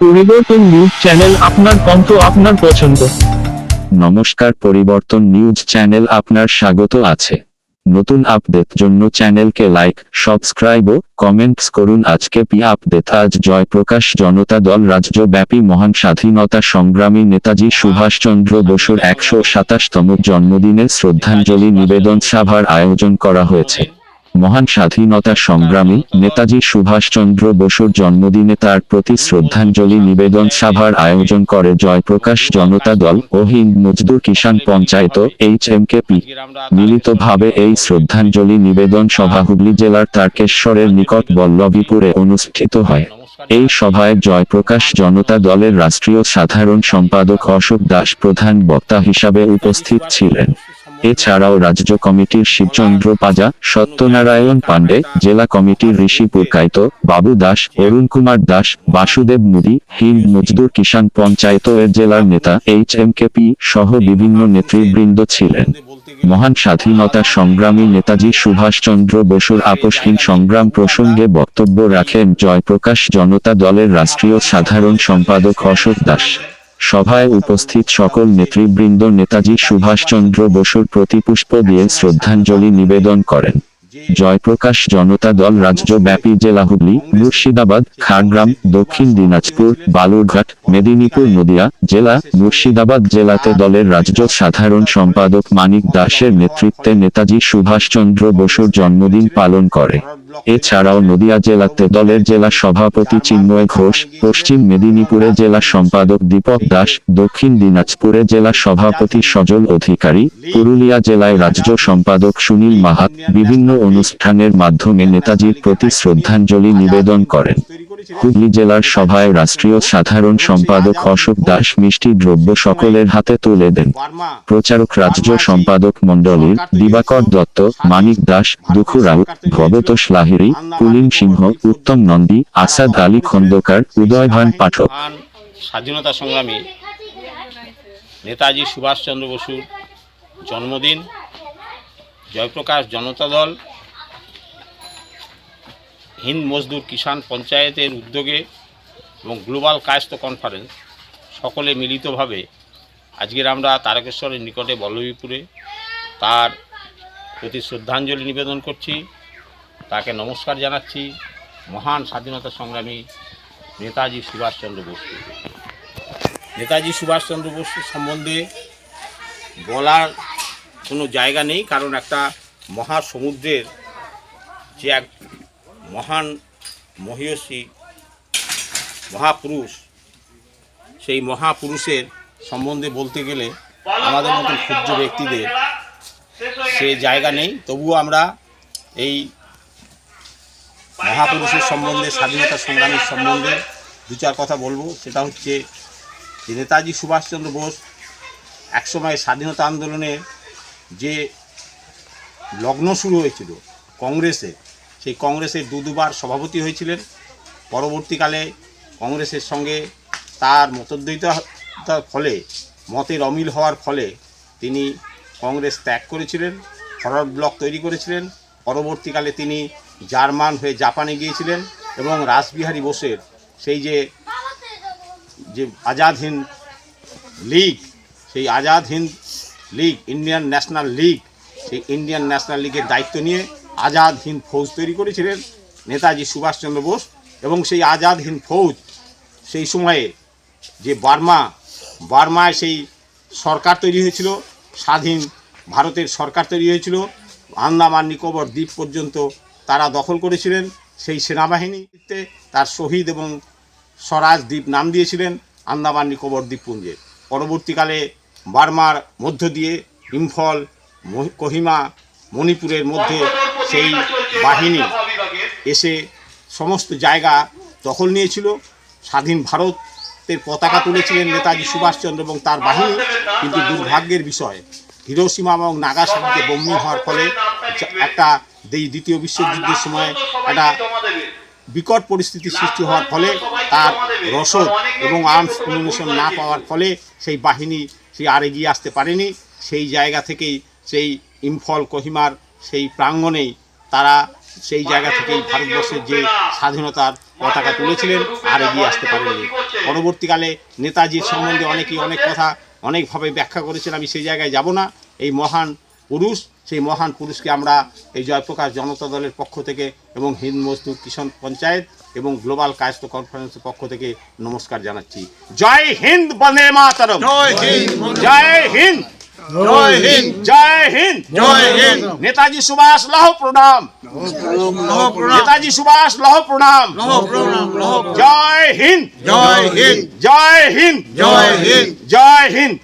পরিবর্তন news channel আপনার কণ্ঠ আপনার পছন্দ। নমস্কার, পরিবর্তন নিউজ চ্যানেল আপনার স্বাগত আছে। নতুন আপডেট জন্য চ্যানেলকে লাইক, সাবস্ক্রাইব ও কমেন্টস করুন। আজকে পি আপডেট, আজ জয়প্রকাশ জনতা দল রাজ্যব্যাপী মহান স্বাধীনতা সংগ্রামী নেতাজি সুভাষচন্দ্র বসুর একশো সাতাশতম জন্মদিনে শ্রদ্ধাঞ্জলি নিবেদন সভার আয়োজন করা হয়েছে। মহান স্বাধীনতা সংগ্রামী নেতাজি সুভাষচন্দ্র বসুর জন্মদিনে তার প্রতি শ্রদ্ধাঞ্জলি নিবেদন সভার আয়োজন করে জয়প্রকাশ জনতা দল ও Hind Mazdoor Kisan Panchayat H M K P. মিলিতভাবে এই শ্রদ্ধাঞ্জলি নিবেদন সভা হুগলি জেলার তারকেশ্বরের নিকট বল্লভীপুরে অনুষ্ঠিত হয়। এই সভায় জয়প্রকাশ জনতা দলের রাষ্ট্রীয় সাধারণ সম্পাদক অশোক দাস প্রধান বক্তা হিসাবে উপস্থিত ছিলেন। এছাড়াও রাজ্য কমিটির শিবচন্দ্র পাজা, সত্যনারায়ণ পাণ্ডে, জেলা কমিটির ঋষি পুরকাইত বাবু দাস, অরুণ কুমার দাস, বাসুদেব মুদি, হিন্দ মজদুর কিষাণ পঞ্চায়েত এর জেলার নেতা এইচ এম কে পি সহ বিভিন্ন নেতৃবৃন্দ ছিলেন। মহান স্বাধীনতা সংগ্রামী নেতাজি সুভাষচন্দ্র বসুর আপোষহীন সংগ্রাম প্রসঙ্গে বক্তব্য রাখেন জয়প্রকাশ জনতা দলের রাষ্ট্রীয় সাধারণ সম্পাদক অশোক দাস। সভায় উপস্থিত সকল নেতৃবৃন্দ নেতাজি সুভাষচন্দ্র বসুর প্রতি পুষ্প দিয়ে শ্রদ্ধাঞ্জলি নিবেদন করেন। জয়প্রকাশ জনতা দল রাজ্যব্যাপী জেলা হুগলি, মুর্শিদাবাদ, খাড়গ্রাম, দক্ষিণ দিনাজপুর, বালুরঘাট, মেদিনীপুর নদিয়া জেলা, মুর্শিদাবাদ জেলাতে দলের রাজ্য সাধারণ সম্পাদক মানিক দাসের নেতৃত্বে নেতাজি সুভাষচন্দ্র বসুর জন্মদিন পালন করে। এছাড়াও নদিয়া জেলাতে দলের জেলা সভাপতি চিন্ময় ঘোষ পশ্চিম মেদিনীপুরে জেলা সম্পাদক দীপক দাস দক্ষিণ দিনাজপুরে জেলা সভাপতি সজল অধিকারী পুরুলিয়া জেলায় রাজ্য সম্পাদক সুনীল মাহাত বিভিন্ন অনুষ্ঠানের মাধ্যমে নেতাজির প্রতি শ্রদ্ধাঞ্জলি নিবেদন করেন। হুগলি জেলার সভায় রাষ্ট্রীয় সাধারণ সম্পাদক অশোক দাস মিষ্টি দ্রব্য সকলের হাতে তুলে দেন। প্রচারক রাজ্য সম্পাদক মণ্ডলীর দিবাকর দত্ত মানিক দাস দুখু রাউত ভগতোষ লাহিড়ী পুলিন সিংহ উত্তম নন্দী আসাদ আলী খন্দকার উদয়ভান পাঠক। স্বাধীনতা সংগ্রামী নেতাজি সুভাষচন্দ্র বসুর জন্মদিন জয়প্রকাশ জনতা দল হিন্দ মজদুর কিষাণ পঞ্চায়েতের উদ্যোগে এবং গ্লোবাল কায়স্ত কনফারেন্স, সকলে মিলিতভাবে আজকের আমরা তারকেশ্বরের নিকটে বল্লভীপুরে তার প্রতি শ্রদ্ধাঞ্জলি নিবেদন করছি। তাকে নমস্কার জানাচ্ছি। মহান স্বাধীনতা সংগ্রামী নেতাজি সুভাষচন্দ্র বসু। নেতাজি সুভাষচন্দ্র বসু সম্বন্ধে বলার কোনো জায়গা নেই, কারণ একটা মহাসমুদ্রের যে এক মহান মহিয়সী মহাপুরুষ, সেই মহাপুরুষের সম্বন্ধে বলতে গেলে আমাদের মতো ক্ষুদ্র ব্যক্তিদের সে জায়গা নেই। তবুও আমরা এই মহাপুরুষের সম্বন্ধে, স্বাধীনতা সংগ্রামের সম্বন্ধে দু চার কথা বলব। সেটা হচ্ছে যে নেতাজি সুভাষচন্দ্র বোস একসময় স্বাধীনতা আন্দোলনে যে লগ্ন শুরু হয়েছিল কংগ্রেসে সেই কংগ্রেসের দু দুবার সভাপতি হয়েছিলেন। পরবর্তীকালে কংগ্রেসের সঙ্গে তার মতদ্বৈতার ফলে, মতের অমিল হওয়ার ফলে তিনি কংগ্রেস ত্যাগ করেছিলেন ফরওয়ার্ড ব্লক তৈরি করেছিলেন। পরবর্তীকালে তিনি জার্মান হয়ে জাপানে গিয়েছিলেন এবং রাসবিহারী বোসের সেই যে যে আজাদ হিন্দ লীগ, সেই Azad Hind league, Indian national league, সেই ইন্ডিয়ান ন্যাশনাল লীগের দায়িত্ব নিয়ে আজাদ হিন্দ ফৌজ তৈরি করেছিলেন, নেতাজি সুভাষচন্দ্র বোস, এবং সেই আজাদ হিন্দ ফৌজ সেই সময়ে যে বার্মা, বার্মায় সেই সরকার তৈরি হয়েছিল, স্বাধীন ভারতের সরকার তৈরি হয়েছিল, আন্দামান নিকোবর দ্বীপ পর্যন্ত তারা দখল করেছিলেন, সেই সেনাবাহিনীতে তার শহীদ এবং স্বরাজ দ্বীপ নাম দিয়েছিলেন আন্দামান নিকোবর দ্বীপপুঞ্জে। পরবর্তীকালে বার্মার মধ্য দিয়ে, ইম্ফল কোহিমা, মণিপুরের মধ্যে সেই বাহিনী এসে সমস্ত জায়গা দখল নিয়েছিল। স্বাধীন ভারতের পতাকা তুলেছিলেন নেতাজি সুভাষচন্দ্র এবং তার বাহিনী, কিন্তু দুর্ভাগ্যের বিষয়, হিরোসীমা এবং নাগাসাকিতে বম্বিং হওয়ার ফলে একটা দ্বিতীয় বিশ্বযুদ্ধের সময় একটা বিকট পরিস্থিতি সৃষ্টি হওয়ার ফলে তার রসদ এবং আর্মস কমিউনিকেশন না পাওয়ার ফলে সেই বাহিনী সে আর এগিয়ে আসতে পারেনি। সেই জায়গা থেকেই সেই ইম্ফল, কোহিমার সেই প্রাঙ্গণেই তারা সেই জায়গা থেকেই ভারতবর্ষের যে স্বাধীনতার পতাকা তুলেছিলেন আর এগিয়ে আসতে পারেননি। পরবর্তীকালে নেতাজির সম্বন্ধে অনেকেই অনেক কথা অনেকভাবে ব্যাখ্যা করেছেন আমি সেই জায়গায় যাব না। এই মহান পুরুষ সেই মহান পুরুষকে আমরা এই জয়প্রকাশ জনতা দলের পক্ষ থেকে এবং হিন্দ মজদুর কিষণ পঞ্চায়েত এবং গ্লোবাল কায়স্ত কনফারেন্সের পক্ষ থেকে নমস্কার জানাচ্ছি। জয় হিন্দ বন্দে মাতরম। জয় হিন্দ। জয় হিন্দ। জয় হিন্দ। জয় হিন্দ। নেতাজি সুভাষ লহ প্রণাম। নেতাজি সুভাষ লহ প্রণাম। জয় হিন্দ। জয় হিন্দ। জয় হিন্দ। জয় হিন্দ। জয় হিন্দ।